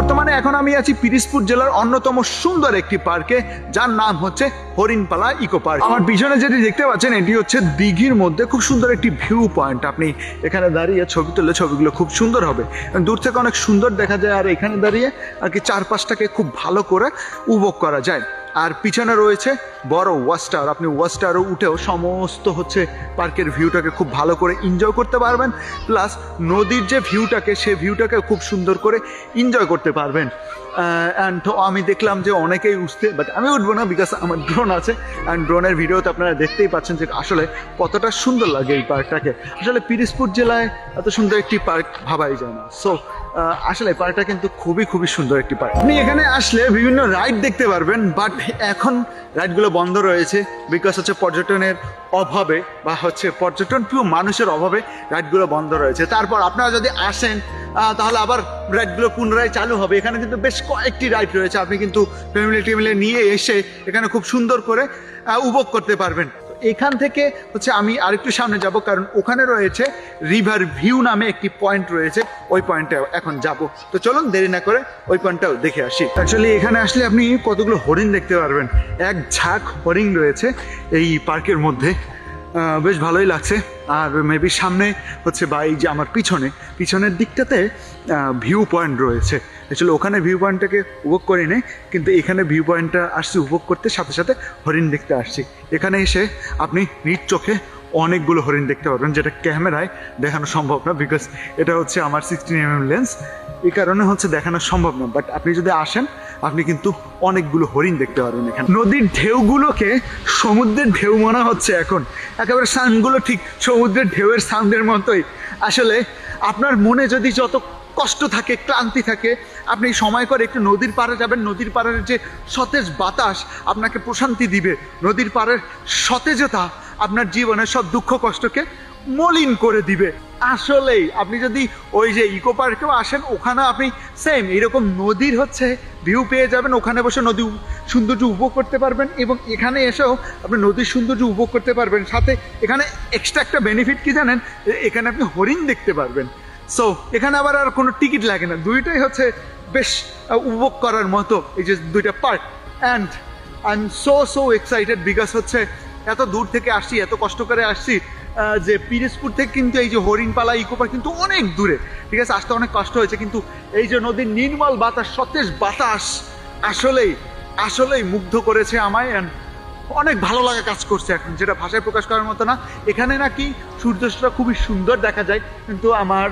বর্তমানে এখন আমি আছি পিরিসপুর জেলার অন্যতম সুন্দর একটি পার্কে, যার নাম হচ্ছে হরিণপালা ইকো পার্ক। আমার পিছনে যেটি দেখতে পাচ্ছেন, এটি হচ্ছে দিঘির মধ্যে খুব সুন্দর একটি ভিউ পয়েন্ট আপনি এখানে দাঁড়িয়ে ছবি তুললে ছবিগুলো খুব সুন্দর হবে। দূর থেকে অনেক সুন্দর দেখা যায়, আর এখানে দাঁড়িয়ে আর কি চারপাশটাকে খুব ভালো করে উপভোগ করা যায়। আর পিছনে রয়েছে বড় ওয়াস্টার। আপনি ওয়াস্টারও উঠেও সমস্ত হচ্ছে পার্কের ভিউটাকে খুব ভালো করে এনজয় করতে পারবেন। প্লাস নদীর যে ভিউটাকে, সে ভিউটাকে খুব সুন্দর করে এনজয় করতে পারবেন। অ্যান্ড আমি দেখলাম যে অনেকেই উঠতে বাট আমি উঠবো না বিকজ আমার ড্রোন আছে। অ্যান্ড ড্রোনের ভিডিওতে আপনারা দেখতেই পাচ্ছেন যে আসলে কতটা সুন্দর লাগে এই পার্কটাকে। আসলে পিরিসপুর জেলায় এত সুন্দর একটি পার্ক ভাবাই যায় না। সো আসলে পার্কটা কিন্তু খুবই খুবই সুন্দর একটি পার্ক। আপনি এখানে আসলে বিভিন্ন রাইড দেখতে পারবেন, বাট এখন রাইডগুলো বন্ধ রয়েছে বিকজ হচ্ছে পর্যটনের অভাবে বা হচ্ছে পর্যটন প্রিয় মানুষের অভাবে রাইডগুলো বন্ধ রয়েছে। তারপর আপনারা যদি আসেন তাহলে আবার রাইডগুলো পুনরায় চালু হবে। এখানে কিন্তু বেশ কয়েকটি রাইড রয়েছে, আপনি কিন্তু ফ্যামিলি টেমিলি নিয়ে এসে এখানে খুব সুন্দর করে উপভোগ করতে পারবেন। এখান থেকে হচ্ছে আমি আরেকটু সামনে যাব, কারণ ওখানে রয়েছে রিভার ভিউ নামে একটি পয়েন্ট রয়েছে, ওই পয়েন্টে এখন যাব। তো চলুন দেরি না করে ওই পয়েন্টটাও দেখে আসি। অ্যাকচুয়ালি এখানে আসলে আপনি কতগুলো হরিণ দেখতে পারবেন। এক ঝাঁক হরিণ রয়েছে এই পার্কের মধ্যে। বেশ ভালোই লাগছে। আর মেবি সামনে হচ্ছে বা এই যে আমার পিছনে, পিছনের দিকটাতে ভিউ পয়েন্ট রয়েছে। অ্যাকচুয়ালি ওখানে ভিউ পয়েন্টটাকে উপভোগ করি নি কিন্তু এখানে ভিউ পয়েন্টটা আসছি উপভোগ করতে, সাথে সাথে হরিণ দেখতে আসছি। এখানে এসে আপনি নিজ চোখে অনেকগুলো হরিণ দেখতে পারবেন, যেটা ক্যামেরায় দেখানো সম্ভব না বিকজ এটা হচ্ছে আমার সিক্সটিন এম লেন্স এই কারণে হচ্ছে দেখানো সম্ভব না বাট আপনি যদি আসেন, আপনি কিন্তু অনেকগুলো হরিণ দেখতে পারবেন এখানে। নদীর ঢেউগুলোকে সমুদ্রের ঢেউ মনে হচ্ছে এখন। একেবারে সাউন্ডগুলো ঠিক সমুদ্রের ঢেউয়ের সাউন্ডের মতোই। আসলে আপনার মনে যদি যত কষ্ট থাকে, ক্লান্তি থাকে। আপনি সময় করে একটু নদীর পাড়ে যাবেন, নদীর পাড়ের যে সতেজ বাতাস আপনাকে প্রশান্তি দিবে। নদীর পাড়ের সতেজতা আপনার জীবনের সব দুঃখ কষ্টকে মলিন করে দিবে। আসলেই আপনি যদি ওই যে ইকো পার্কেও আসেন ওখানে আপনি সেম এরকম নদীর হচ্ছে ভিউ পেয়ে যাবেন। ওখানে বসে নদী সৌন্দর্য উপভোগ করতে পারবেন এবং এখানে এসেও আপনি নদীর সৌন্দর্য উপভোগ করতে পারবেন। সাথে এখানে এক্সট্রা একটা বেনিফিট কি জানেন? এখানে আপনি হরিণ দেখতে পারবেন। সো এখানে আবার আর কোনো টিকিট লাগে না। দুইটাই হচ্ছে বেশ উপভোগ করার মতো এই যে দুইটা park. And I am so so excited because হচ্ছে এত দূর থেকে আসছি, এত কষ্ট করে আসছি যে পিরিসপুর থেকে কিন্তু এই যে হরিণপালা, ইকো পার্ক কিন্তু অনেক দূরে। ঠিক আছে, আসতে অনেক কষ্ট হয়েছে, কিন্তু এই যে নদীর নির্মল বাতাস, সতেজ বাতাস আসলেই আসলেই মুগ্ধ করেছে আমায়। অ্যান্ড অনেক ভালো লাগা কাজ করছে এখন, যেটা ভাষায় প্রকাশ করার মতো না। এখানে নাকি সূর্যাস্তটা খুবই সুন্দর দেখা যায়, কিন্তু আমার